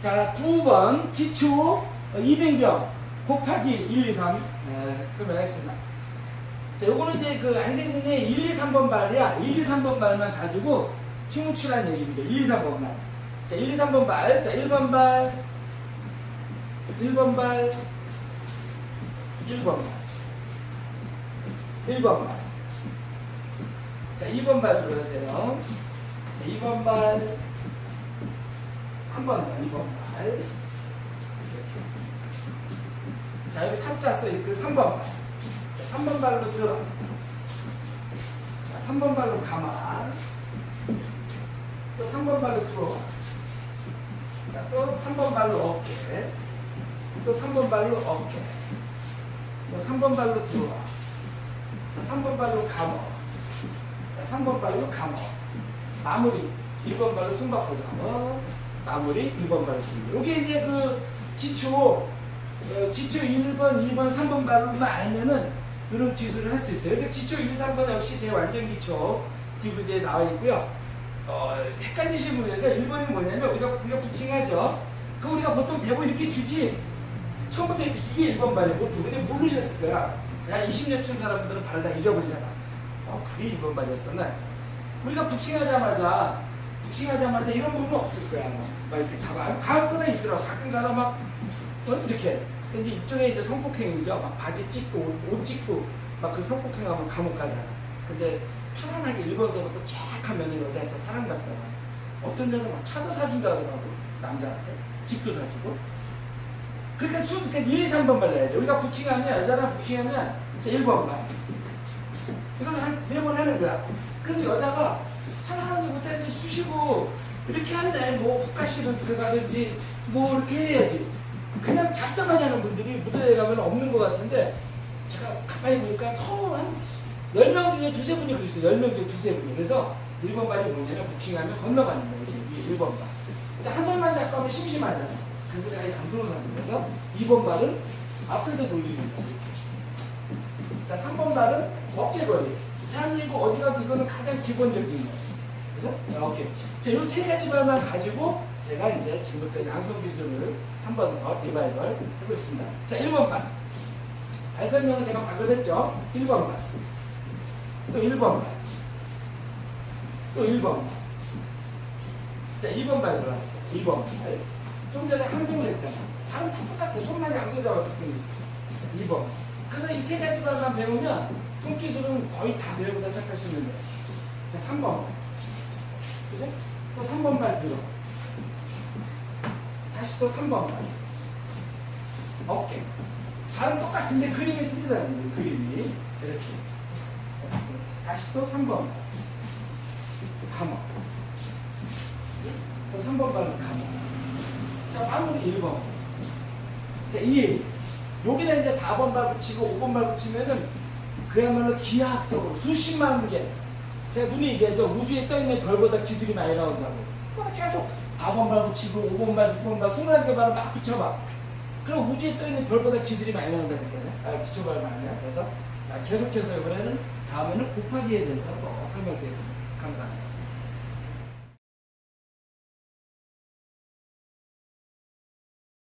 자, 9번 기초 어, 이등병 곱하기 1, 2, 3 네, 설명하겠습니다. 자, 요거는 이제 그 안생생의 1, 2, 3번 발이야. 1, 2, 3번 발만 가지고 춤추란 얘기입니다. 1, 2, 3번 발. 자, 1, 2, 3번 발. 자, 1번 발. 1번 발. 1번 발. 1번 발. 자, 2번 발 들어가세요. 자, 2번 발. 한번 더, 2번 발. 이렇게. 자, 여기 3자 써있고 3번 발. 자, 3번 발로 들어. 자, 3번 발로 감아. 또 3번 발로 들어와. 자, 또 3번 발로 어깨. 또 3번 발로 어깨. 또 3번 발로 들어와. 자, 3번 발로 감어. 자, 3번 발로 감어. 마무리. 1번 발로 숨바꿔 잡어. 마무리. 1번 발로 숨. 요게 이제 그 기초, 어, 기초 1번, 2번, 3번 발로만 알면은 이런 기술을 할 수 있어요. 그래서 기초 1, 3번 역시 제 완전 기초 DVD에 나와 있고요. 어, 헷갈리시는 분에서 1번이 뭐냐면 우리가, 우리가 부팅하죠. 그 우리가 보통 대본 이렇게 주지. 처음부터 이게 1번 발이고 근데 모르셨을 거야. 한 20년 춘 사람들은 발을 다 잊어버리잖아. 어, 그게 1번 발이었었나? 우리가 부팅하자마자 부팅하자마자 이런 부분은 없을 거야. 막, 막 이렇게 잡아. 가끔가다 있더라고. 가끔 가다 막 어, 이렇게. 근데 이쪽에 이제 성폭행이죠. 막 바지 찢고 옷, 옷 찢고 막 그 성폭행하면 감옥 가잖아. 근데 편안하게 1번서부터 쫙 하면 여자한테 사랑받잖아. 어떤 여자 막 차도 사준다 하더라고. 남자한테. 집도 사주고. 그러니까 순, 그러니까 1, 2, 3번 발라야 돼. 우리가 부킹하면, 여자랑 부킹하면, 자, 1번 발. 이걸 한, 네 번 하는 거야. 그래서 여자가 사랑하는 수시고, 이렇게 한다. 뭐, 훅가시를 들어가든지, 뭐, 이렇게 해야지. 그냥 잡자마자 하는 분들이 무대에 가면 없는 것 같은데, 제가 가만히 보니까 서로 한 10명 중에 두세 분이 그랬어요. 10명 중에 두세 분이. 그래서 1번 발이 뭐냐면, 부킹하면 건너가는 거예요. 이제 1번 발. 자, 한 번만 잡고 하면 심심하잖아. 그래서 내가 이안 들어오는 그래서 2번 발은 앞에서 돌리는. 이렇게. 자, 3번 발은 어깨 벌리. 대한민국 어디 가도 이거는 가장 기본적인 거예요. 그래서 자, 어깨. 자, 이세 가지 발만 가지고 제가 이제 지금부터 양손 기술을 한 번 더 리바이벌 해보겠습니다. 자, 1번 발. 발 설명은 제가 방금 했죠. 1번 발. 또 1번 발. 또 1번 발. 자, 2번 발 들어가세요. 2번 발. 좀 전에 항송을 했잖아. 다른 다 똑같아. 손만 양손 잡았을 뿐이지. 2번. 그래서 이 세 가지 발만 배우면 손기술은 거의 다 배우고 다 돼요. 자, 3번. 그죠? 또 3번 발 들어. 다시 또 3번 발. 어깨. 발은 똑같은데 그림이 틀리다는 거예요. 그림이. 이렇게. 다시 또 3번 발. 감어. 또 3번 발은 감어. 자, 마무리 1번. 자, 2. 여기다 이제 4번 발 붙이고 5번 발 붙이면은 그야말로 기하학적으로 수십만 문제. 제가 눈이 얘기하죠. 우주에 떠있는 별보다 기술이 많이 나온다고. 계속 4번 발 붙이고 5번 발, 6번 발, 21개 발을 막 붙여봐. 그럼 우주에 떠있는 별보다 기술이 많이 나온다니까요. 아, 기초발 말이야. 그래서 아, 계속해서 이번에는 다음에는 곱하기에 대해서 또 설명드리겠습니다. 감사합니다.